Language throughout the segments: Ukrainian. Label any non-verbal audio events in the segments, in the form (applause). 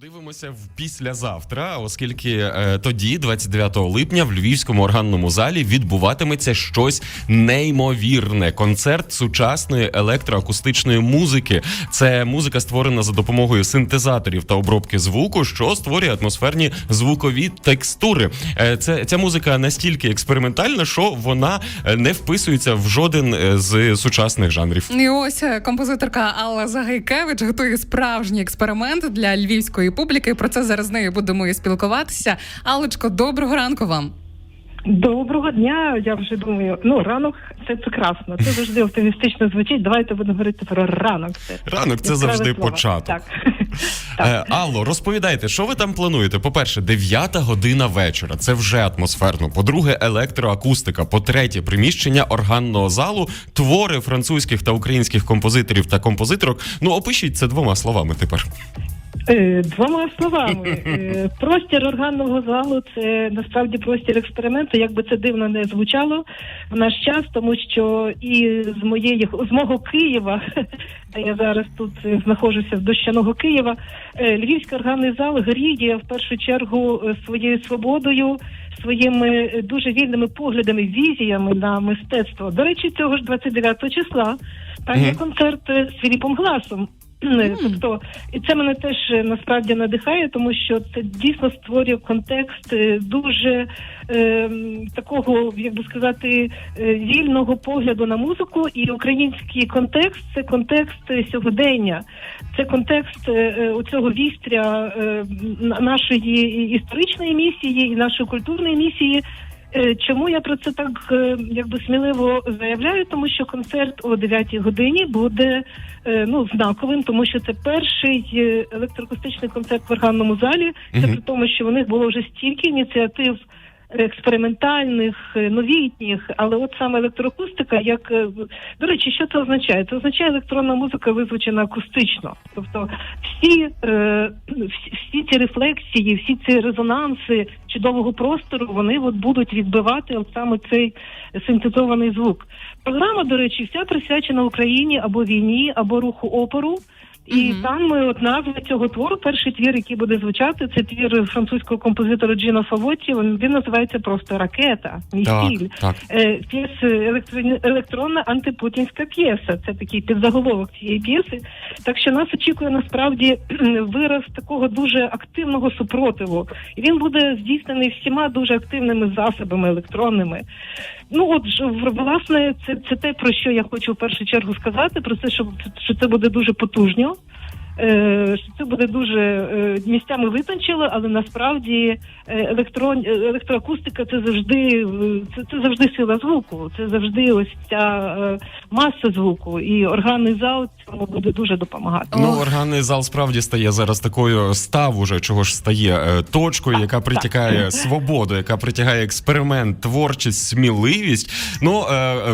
Подивимося в післязавтра, оскільки е, тоді, 29 липня, в львівському органному залі відбуватиметься щось неймовірне. Концерт сучасної електроакустичної музики. Це музика створена за допомогою синтезаторів та обробки звуку, що створює атмосферні звукові текстури. Е, це ця музика настільки експериментальна, що вона е, не вписується в жоден е, з сучасних жанрів. І ось е, композиторка Алла Загайкевич готує справжній експеримент для львівської публіки. Про це зараз з нею будемо і спілкуватися. Аллочко, доброго ранку вам. Доброго дня. Я вже думаю, ну ранок це прекрасно. Це завжди оптимістично звучить. Давайте будемо говорити про ранок. Це Ранок це завжди слово. початок. Так. (laughs) Е, Алло, розповідайте, що ви там плануєте? По-перше, 9 година вечора. Це вже атмосферно. По-друге, електроакустика. По-третє, приміщення органного залу, твори французьких та українських композиторів та композиторок. Ну, опишіть це двома словами тепер. Е, Двома словами, (laughs) Е, простір органного залу це насправді простір експерименту. Як би це дивно не звучало в наш час, тому що і з моєї з мого Києва, (laughs) я зараз тут знаходжуся з дощаного Києва. е, Львівський органний зал гріє в першу чергу своєю свободою. Своїми дуже вільними поглядами, візіями на мистецтво. До речі, цього ж 29 числа там є концерт з Філіпом Гласом. Тобто, і це мене теж е, насправді надихає, тому що це дійсно створює контекст е, дуже е, такого, як би сказати, е, вільного погляду на музику. І український контекст це контекст е, сьогодення, це контекст е, е, оцього вістря е, нашої історичної місії і нашої культурної місії. Е, Чому я про це так е, якби сміливо заявляю? Тому що концерт о 9 годині буде е, ну знаковим, тому що це перший електроакустичний концерт в органному залі. Це Мгм. при тому, що у них було вже стільки ініціатив експериментальних, е, новітніх, але от саме електроакустика, як е, до речі, що це означає? Це означає електронна музика визвучена акустично. Тобто всі, е, всі, ці рефлексії, всі ці резонанси чудового простору, вони от будуть відбивати от саме цей синтезований звук. Програма, до речі, вся присвячена Україні або війні, або руху опору. І Мгм. там от назва цього твору, перший твір, який буде звучати, це твір французького композитора Джіна Фавоті. Він, він називається просто ракета. Мій стіль. Е, п'єс електронна антипутінська п'єса. Це такий підзаголовок цієї п'єси. Так що нас очікує насправді вираз такого дуже активного супротиву. І він буде здійснений всіма дуже активними засобами електронними. Ну от власне, це, це те, про що я хочу в першу чергу сказати, про те, що, що це буде дуже потужно. Е, буде дуже е, місцями витончило, але насправді е, електрон, е, електроакустика це завжди це, це завжди сила звуку, це завжди ось ця е, маса звуку, і органний зал цьому буде дуже допомагати. Ну, органний зал справді стає зараз такою став уже чого ж стає точкою, яка притягає (laughs) свободу, яка притягає експеримент, творчість, сміливість. Ну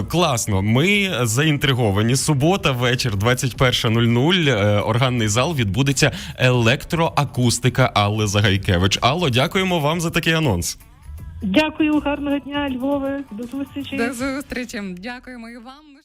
класно. Ми заінтриговані. Субота, вечір, 21.00. е, Органний зал відбудеться електроакустика Алли Загайкевич. Алло, дякуємо вам за такий анонс. Дякую, гарного дня, Львове, до зустрічі. До зустрічі. Дякуємо і вам.